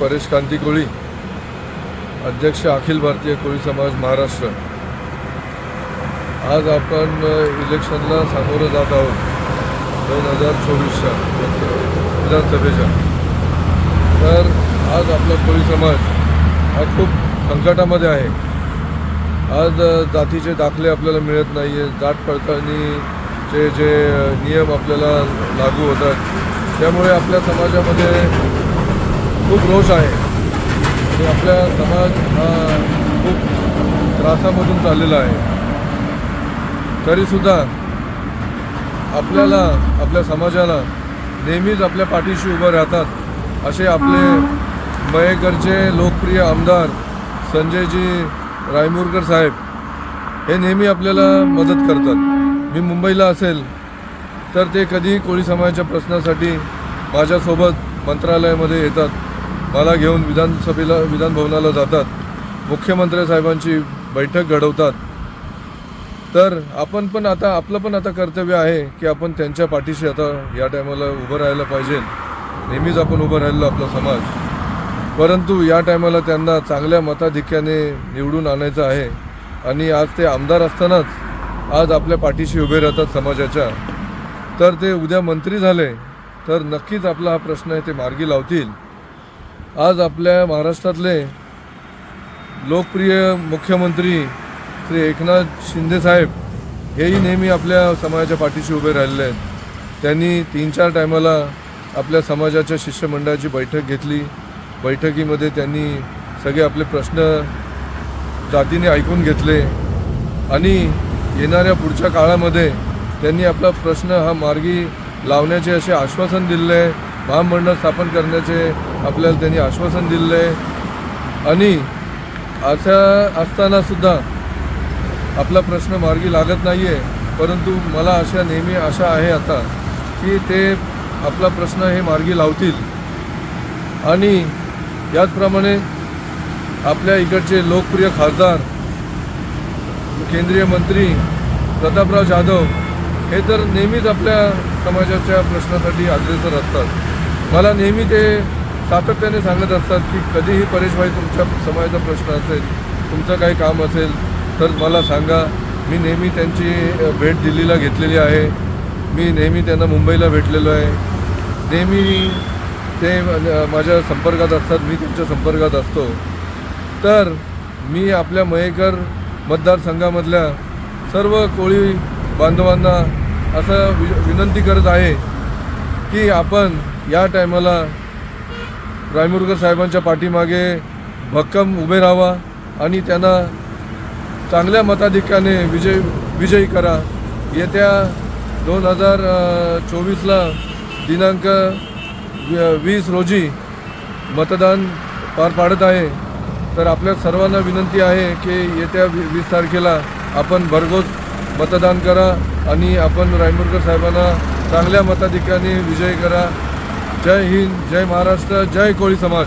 परेश कांती कोळी अध्यक्ष अखिल भारतीय कोळी समाज महाराष्ट्र. आज आपण इलेक्शनला सामोरं जात आहोत. दोन हजार चोवीसच्या विधानसभेच्या. तर आज आपला कोळी समाज हा खूप संकटामध्ये आहे. आज जातीचे दाखले आपल्याला मिळत नाही आहे जात पडताळणीचे जे नियम आपल्याला लागू होतात. त्यामुळे आपल्या समाजामध्ये खूप रोष आहे. आणि आपल्या समाज हा खूप त्रासामधून चाललेला आहे. तरीसुद्धा आपल्याला आपल्या समाजाला नेहमीच आपल्या पाठीशी उभं राहतात असे आपले मयेकरचे लोकप्रिय आमदार संजयजी रायमुरकर साहेब हे नेहमी आपल्याला मदत करतात. मी मुंबईला असेल तर ते कधी कोळी समाजाच्या प्रश्नासाठी माझ्यासोबत मंत्रालयामध्ये येतात. मला घेऊन विधानसभेला विधानभवनाला जातात. मुख्यमंत्री साहेबांची बैठक घडवतात. तर आपण पण आता आपलं पण आता कर्तव्य आहे की आपण त्यांच्या पाठीशी आता या टायमाला उभं राहायला पाहिजे. नेहमीच आपण उभं राहिलो आपला समाज. परंतु या टायमाला त्यांना चांगल्या मताधिक्याने निवडून आणायचं आहे. आणि आज ते आमदार असतानाच आज आपल्या पाठीशी उभे राहतात समाजाच्या. तर ते उद्या मंत्री झाले तर नक्कीच आपला हा प्रश्न आहे ते मार्गी लावतील. आज आपल्या महाराष्ट्रातले लोकप्रिय मुख्यमंत्री श्री एकनाथ शिंदे साहेब हेही नेहमी आपल्या समाजाच्या पाठीशी उभे राहिलेले आहेत. त्यांनी तीन चार टायमाला आपल्या समाजाच्या शिष्यमंडळाची बैठक घेतली. बैठकीमध्ये त्यांनी सगळे आपले प्रश्न जातीने ऐकून घेतले. आणि येणाऱ्या पुढच्या काळामध्ये त्यांनी आपला प्रश्न हा मार्गी लावण्याचे असे आश्वासन दिले आहे. महामंडळ स्थापन करण्याचे आपल्याला त्यांनी आश्वासन दिलेलं आहे. आणि अशा असतानासुद्धा आपला प्रश्न मार्गी लागत नाही आहे परंतु मला अशा नेहमी आशा आहे आता की ते आपला प्रश्न हे मार्गी लावतील. आणि याचप्रमाणे आपल्या इकडचे लोकप्रिय खासदार केंद्रीय मंत्री प्रतापराव जाधव हे तर नेहमीच आपल्या समाजाच्या प्रश्नासाठी अग्रेसर असतात. मला नेहमी ते सातत्याने सांगत असतात की कधीही परेशभाई तुमच्या समाजाचा प्रश्न असेल तुमचं काही काम असेल तर मला सांगा. मी नेहमी त्यांची भेट दिल्लीला घेतलेली आहे. मी नेहमी त्यांना मुंबईला भेटलेलो आहे. नेहमी ते माझ्या संपर्कात असतात मी त्यांच्या संपर्कात असतो. तर मी आपल्या मयेकर मतदारसंघामधल्या सर्व कोळी बांधवांना असं वि विनंती करत आहे की आपण या टायमाला रायमुरकर साहेबांच्या पाठीमागे भक्कम उभे राहावा आणि त्यांना चांगल्या मताधिक्याने विजय विजयी करा. येत्या दोन हजार चोवीसला दिनांक वीस रोजी मतदान पार पाडत आहे. तर आपल्या सर्वांना विनंती आहे की येत्या वी वीस तारखेला आपण भरघोस मतदान करा आणि आपण रायमुरकर साहेबांना चांगल्या मताधिकाने विजय करा. जय हिंद जय महाराष्ट्र जय कोळी समाज.